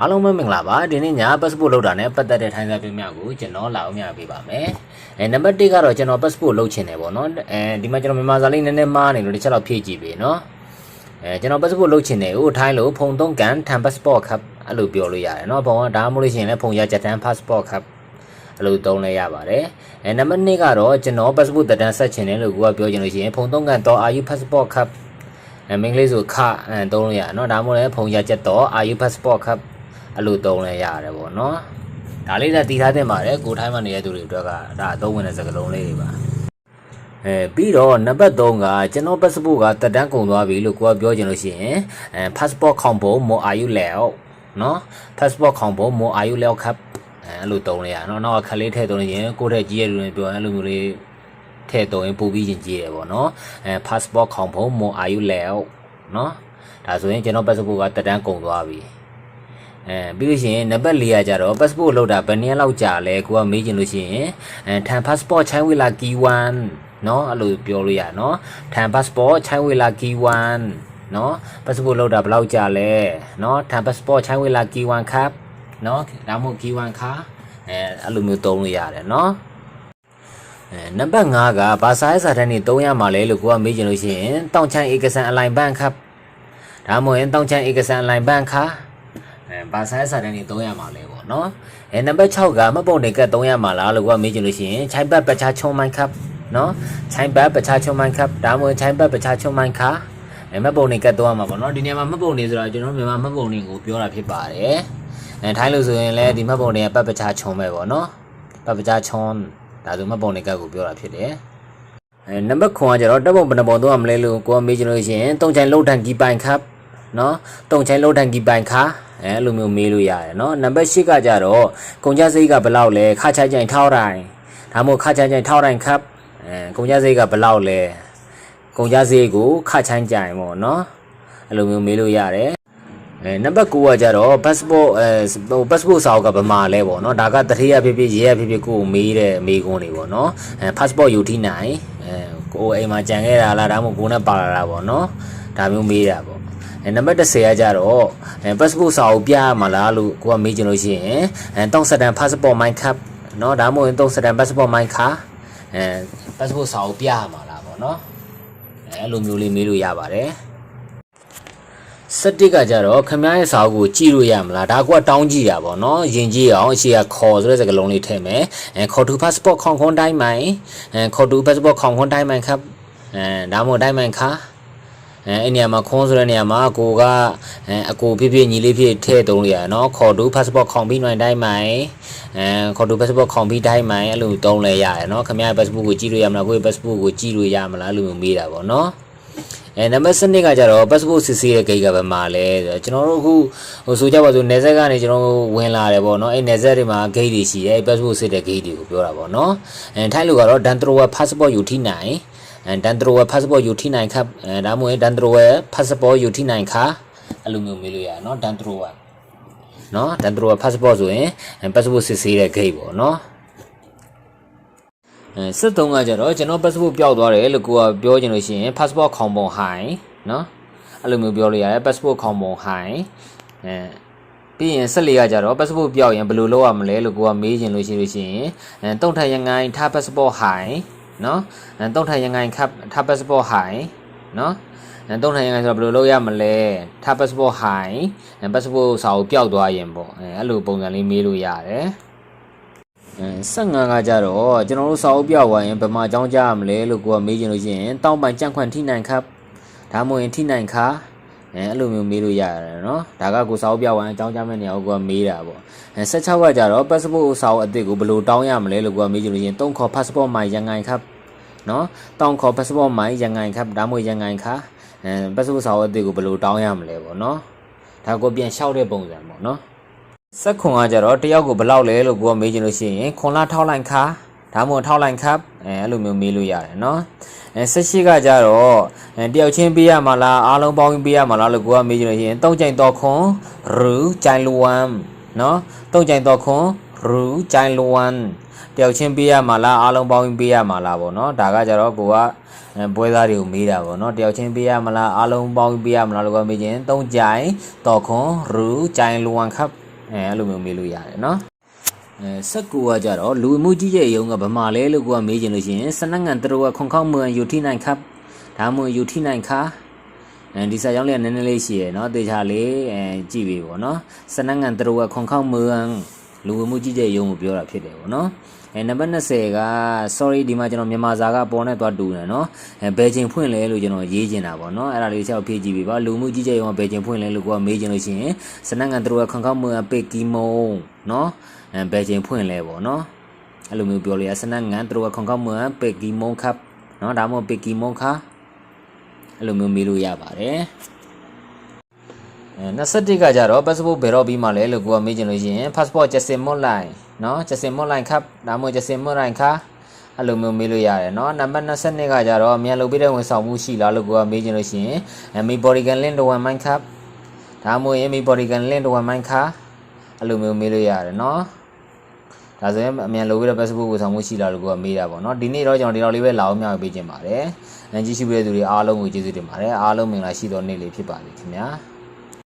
အားလုံးပဲမင်္ဂလာပါဒီနေ့ည passport လောက်တာနဲ့ပတ်သက်တဲ့ထိုင်းစာပြများကိုကျွန်တော်လာအောင်ပြပေးပါမယ်အဲနံပါတ်1ကတော့ကျွန်တော် passport လောက်ချင်တယ်ပေါ့နော်အဲဒီမှာကျွန်တော်မြန်မာစာလေးနည်းနည်းမှားနေလို့တစ်ချက်တော့ဖြည့်ကြည့်ပေးနော်အဲကျွန်တော် passport လောက်ချင်တယ်ဟိုထိုင်းလို့ဖုန်သုံးကန်ထန် passport ခပ်အဲ့လိုပြောလို့ရတယ်နော်ဘုံကဒါမှမဟုတ်ရှင်လည်းဖုန်ရဂျပန် passport ခပ်အဲ့လိုသုံးလဲရပါတယ်အဲနံပါတ်2ကတော့ကျွန်တော် passport တက်တန်းဆက်ချင်တယ်လို့ကိုကပြောချင်လို့ရှိရင်ဖုန်သုံးကန်တော့ are you passport ခပ်အဲမင်္ဂလေးဆိုခအဲသုံးလို့ရနော်ဒါမှမဟုတ်လည်းဖုန်ရချက်တော့ are you passport ခပ် အဲ့လိုသုံးလဲရတယ်ပေါ့နော်ဒါလေးလည်းတည်ထားတင်ပါတယ်ကိုထိုင်းမှာနေတဲ့သူတွေအတွက်ကဒါအသုံးဝင်တဲ့စကားလုံးလေးတွေပါအဲပြီးတော့နံပါတ်3ကကျွန်တော် passport ကတက်တန်းကုန်သွားပြီလို့ကိုကပြောချင်လို့ရှိရင်အဲ passport ခေါင်ဖို့ more are you လဲနော် passport ခေါင်ဖို့ more are you လဲครับအဲအဲ့လိုသုံးလဲရနော်နောက်ကခလေးထည့်သုံးလို့ရင်ကိုယ့်ထက်ကြီးရလူတွေပြောရင်အဲ့လိုမျိုးလေးထည့်သုံးရင်ပို့ပြီးရင်ကြီးတယ်ပေါ့နော်အဲ passport ခေါင်ဖို့ more are you လဲနော်ဒါဆိုရင်ကျွန်တော် passport ကတက်တန်းကုန်သွားပြီ အဲပြီးလို့ရှိရင်နံပါတ်4ကကြတော့ passport လောက်တာဘယ်နည်းလောက်ကြာလဲကိုကမေးချင်လို့ရှိရင်အဲထန် passport ချိုင်းဝေလာကီ1เนาะအဲ့လိုပြောလို့ရเนาะထန် passport ချိုင်းဝေလာကီ1เนาะ passport လောက်တာဘယ်လောက်ကြာလဲเนาะထန် passport ချိုင်းဝေလာကီ1ครับเนาะဒါမှမဟုတ်ကီ1ခါအဲအဲ့လိုမျိုးသုံးလို့ရတယ်เนาะအဲနံပါတ်5ကဘာစာရေးစာတန်းနေသုံးရမှာလဲလို့ကိုကမေးချင်လို့ရှိရင်တောင်ချမ်းဧကဆန်အလိုင်ဘန့်ครับဒါမှမဟုတ်ရင်တောင်ချမ်းဧကဆန်အလိုင်ဘန့်ခါ အဲ ဘာဆိုင်စာတန်းနေ300မှာလဲပေါ့နော်အဲနံပါတ်6ကမပုံနေကတ်300မှာလားလို့ကမေးကြည့်လို့ရှိရင်ချိုင်ဘတ်ပချာချုံမိုင်းခပ်နော်ချိုင်ဘတ်ပချာချုံမိုင်းခပ်ဒါမှမဟုတ်ချိုင်ဘတ်ပချာချုံမိုင်းခါအဲမပုံနေကတ်300မှာပေါ့နော်ဒီနေရာမှာမပုံနေဆိုတော့ကျွန်တော်မြန်မာမပုံနေကိုပြောတာဖြစ်ပါတယ်အဲထိုင်းလို့ဆိုရင်လည်းဒီမပုံနေကပတ်ပချာချုံပဲပေါ့နော်ပတ်ပချာချုံဒါဆိုမပုံနေကတ်ကိုပြောတာဖြစ်တယ်အဲနံပါတ်9ကကျတော့တပ်ပုံဘယ်နှပုံတော့မလဲလို့ကိုကမေးကြည့်လို့ရှိရင်တုံချိုင်လုံးတန်ကီပိုင်ခပ်နော်တုံချိုင်းလုံးတန်ကီပိုင်ခါ အဲအဲ့လိုမျိုးမေးလို့ရတယ်နော်နံပါတ်၈ကကြတော့ကုန်ကြစိတ်ကဘယ်လောက်လဲခါချိုင်ချိုင်ထောက်တိုင်းဒါမှမဟုတ်ခါချိုင်ချိုင်ထောက်တိုင်းခပ်အဲကုန်ကြစိတ်ကဘယ်လောက်လဲကုန်ကြစိတ်ကိုခါချိုင်ချိုင်ပေါ့နော်အဲ့လိုမျိုးမေးလို့ရတယ်အဲနံပါတ်9ကကြတော့ passport အဲဟို passport စာအုပ်ကဘယ်မှာလဲပေါ့နော်ဒါကတတိယဖြစ်ဖြစ်ရေးရဖြစ်ဖြစ်ကိုကိုမေးတဲ့မေးခွန်းတွေပေါ့နော်အဲ passport ယူထိနိုင်အဲကိုအိမ်မှာကြံခဲ့တာလားဒါမှမဟုတ်ကိုနဲ့ပါလာတာပေါ့နော်ဒါမျိုးမေးတာပေါ့ အဲနံပါတ်10ကကြတော့အဲ passport စာအုပ်ပြရမှာလားလို့ကိုကမေးချင်လို့ရှိရင်အဲတောင်းစတန် passport my cup เนาะဒါမှမဟုတ်တောင်းစတန် passport my car အဲ passport စာအုပ်ပြရမှာလားပေါ့เนาะအဲအဲ့လိုမျိုးလေးမေးလို့ရပါတယ်စတစ်ကကြတော့ခမည်းရဲ့စာအုပ်ကိုကြည့်လို့ရမလားဒါကတောင်းကြည့်တာပေါ့နော်ယင်ကြည့်အောင်အရှိကခေါ်ဆိုတဲ့စကားလုံးလေးထည့်မယ်အဲခေါ်တူ passport ခေါင်ခွန်းတိုင်းမိုင်အဲခေါ်တူ passport ခေါင်ခွန်းတိုင်းမိုင်ครับအဲဒါမှမဟုတ်တိုင်းမိုင်ခါ အဲအဲ့နေရာမှာခွန်းဆိုတဲ့နေရာမှာကိုကအဲအကိုဖြစ်ဖြစ်ညီလေးဖြစ်ထည့်သုံးလို့ရတယ်နော်ခေါ်တူ passport ခေါင်ပြီးနိုင်တိုင်းမိုင်အဲခေါ်တူ passport ခေါင်ပြီးတိုင်းမိုင်အဲ့လိုသုံးလဲရတယ်နော်ခင်ဗျားရဲ့ passport ကိုကြည့်လို့ရမလားကိုယ့်ရဲ့ passport ကိုကြည့်လို့ရမလားအဲ့လိုမျိုးမေးတာပေါ့နော်အဲနံပါတ်7ကကြတော့ passport စစ်ဆေးရဲ့ဂိတ်ကပဲမှာလဲဆိုတော့ကျွန်တော်တို့အခုဟိုဆိုကြပါစို့နေဆက်ကနေကျွန်တော်တို့ဝင်လာတယ်ပေါ့နော်အဲနေဆက်တွေမှာဂိတ်တွေရှိတယ် passport စစ်တဲ့ဂိတ်တွေကိုပြောတာပေါ့နော်အဲထိုင်းလူကတော့ Dantrowa passport ယူထိနိုင် အဲဒန်တရိုဝဲ passport ယူထိနိုင်ခပ်အဲဒါမှမဟုတ်ဒန်တရိုဝဲ passport ယူထိနိုင်ခါအဲ့လိုမျိုးမေးလို့ရတယ်နော်ဒန်တရိုဝဲနော်ဒန်တရိုဝဲ passport ဆိုရင် passport စစ်ဆေးတဲ့ gate ပေါ့နော်အဲစစ်တုံးကကြတော့ကျွန်တော် passport ပျောက်သွားတယ်လို့ကိုကပြောချင်လို့ရှိရင် passport ခေါင်ပုံဟိုင်နော်အဲ့လိုမျိုးပြောလို့ရတယ် passport ခေါင်ပုံဟိုင်အဲပြီးရင်ဆက်လေးကကြတော့ passport ပျောက်ရင်ဘယ်လိုလုပ်ရမလဲလို့ကိုကမေးချင်လို့ရှိလို့ရှိရင်အဲတုံထရငိုင်းထား passport ဟိုင်နော်အဲတုံထရငိုင်းခပ်ထား passport ဟိုင်နော်အဲတုံထရငိုင်းဆိုတော့ဘယ်လိုလုပ်ရမလဲထား passport ဟိုင်အဲ passport စာအုပ်ပျောက်သွားရင်ပေါ့အဲအဲ့လိုပုံစံလေးမေးလို့ရတယ်အဲဆက်ငါကကြတော့ကျွန်တော်တို့စာအုပ်ပြောက်သွားရင်ဘယ်မှာအကြောင်းကြားရမလဲလို့ကိုကမေးချင်လို့ရှိရင်တောင်းပိုင်ကြန့်ခွန့်ထိနိုင်ခပ်ဒါမှမဟုတ်ရင်ထိနိုင်ခါအဲအဲ့လိုမျိုးမေးလို့ရတယ်နော်ဒါကကိုစာအုပ်ပြောက်သွားရင်အကြောင်းကြားမဲ့နေရာကိုကိုကမေးတာပေါ့အဲ16ကကြတော့ passport စာအုပ်အသစ်ကိုဘယ်လိုတောင်းရမလဲလို့ကိုကမေးချင်လို့ရှိရင်တုံးခေါ် passport မှာရန်ငိုင် ခပ်နော်တောင်းခေါ် passport မှာရန်ငိုင်ခပ်ဒါမှမဟုတ်ရန်ငိုင်ခါအဲ passport စာအုပ်အသစ်ကိုဘယ်လိုတောင်းရမလဲပေါ့နော်ဒါကိုပြန်လျှောက်တဲ့ပုံစံပေါ့နော်ဆက်ခွန်ကကြတော့တယောက်ကိုဘယ်လောက်လဲလို့ကိုကမေးချင်လို့ရှိရင်ခွန်လာထောက်လိုက်ခါဒါမှမဟုတ်ထောက်လိုက်ခပ်အဲအဲ့လိုမျိုးမေးလို့ရတယ်နော်အဲဆက်ရှိကကြတော့အဲတယောက်ချင်းပေးရမှာလားအားလုံးပေါင်းပြီးပေးရမှာလားလို့ကိုကမေးချင်လို့ရှိရင်တုံးကြိုင်တော့ခွန်ရူကြိုင်လူဝမ်နော်တုံးကြိုင်တော့ခွန်ရူကြိုင်လူဝမ် တယောက်ချင်းပေးရမှာလားအားလုံးပေါင်းပြီးပေးရမှာလားပေါ့နော်ဒါကကြတော့ကိုကအဲပွဲသားတွေကိုမေးတာပေါ့နော်တယောက်ချင်းပေးရမလားအားလုံးပေါင်းပြီးပေးရမလားလို့ကမေးချင်တုံးကြိုင်တော့ခွန်ရူကြိုင်လူဝမ်ခပ်အဲအဲ့လိုမျိုးမေးလို့ရတယ်နော်အဲဆက်ကူကကြတော့လူမှုကြီးရဲ့ယုံကဗမာလဲလို့ကိုကမေးချင်လို့ရှိရင်စနငန်တရဝခွန်ခေါမွန်ယူထိနိုင်ခပ်ဒါမှမဟုတ်ယူထိနိုင်ခါအဲဒီစာကြောင်းလေးကနည်းနည်းလေးရှိရယ်နော်တေချာလေးအဲကြည့်ပြီပေါ့နော်စနငန်တရဝခွန်ခေါမွန် လူဝင်မှုကြီးကြပ်ရုံးကိုပြောတာဖြစ်တယ်ပေါ့နော်အဲနံပါတ်20က sorry ဒီမှာကျွန်တော်မြန်မာစာကပေါ်နဲ့သွားတူနေနော်အဲဘယ်ချိန်ဖွင့်လဲလို့ကျွန်တော်ရေးချင်တာပေါ့နော်အဲ့ဒါလေးချက်ဖြည့်ကြည့်ပြီပါလူမှုကြီးကြပ်ရုံးကဘယ်ချိန်ဖွင့်လဲလို့ကိုကမေးချင်လို့ရှိရင်စနက်ကန်တို့ကခန့်ခန့်မွေပစ်ကီမုံနော်အဲဘယ်ချိန်ဖွင့်လဲပေါ့နော်အဲ့လိုမျိုးပြောလို့ရစနက်ငန်တို့ကခန့်ခန့်မွေပစ်ကီမုံခပ်နော်ဒါမှမဟုတ်ပစ်ကီမုံခါအဲ့လိုမျိုးမေးလို့ရပါတယ် 21ကကြတော့ passport ဘယ်တော့ပြီးမှလဲလို့ကိုကမေးချင်လို့ရှိရင် passport ကျစင်မွန်လိုင်းเนาะကျစင်မွန်လိုင်းခပ်ဒါမှမဟုတ်ကျစင်မွန်လိုင်းခါအဲ့လိုမျိုးမေးလို့ရတယ်เนาะနံပါတ်22ကကြတော့မြန်လုပ်ပြီးတဲ့ဝန်ဆောင်မှုရှိလားလို့ကိုကမေးချင်လို့ရှိရင်အမီ Bodygan Link 1 Mind Cup ဒါမှမဟုတ်အမီ Bodygan Link 1 Mind ခါအဲ့လိုမျိုးမေးလို့ရတယ်เนาะ ဒါဆိုရင်အမြန်လိုပြီးတော့ Facebook ကိုဆောင်မှုရှိလာလို့ကိုကမေးတာပေါ့နော်ဒီနေ့တော့ကျွန်တော်ဒီလောက်လေးပဲလာအောင်မျှဝေပေးခြင်းပါတယ်။အန်ကြီးရှိပေးတဲ့သူတွေအားလုံးကိုကျေးဇူးတင်ပါတယ်။အားလုံးမင်္ဂလာရှိသောနေ့လေးဖြစ်ပါလိမ့်ခင်ဗျာ။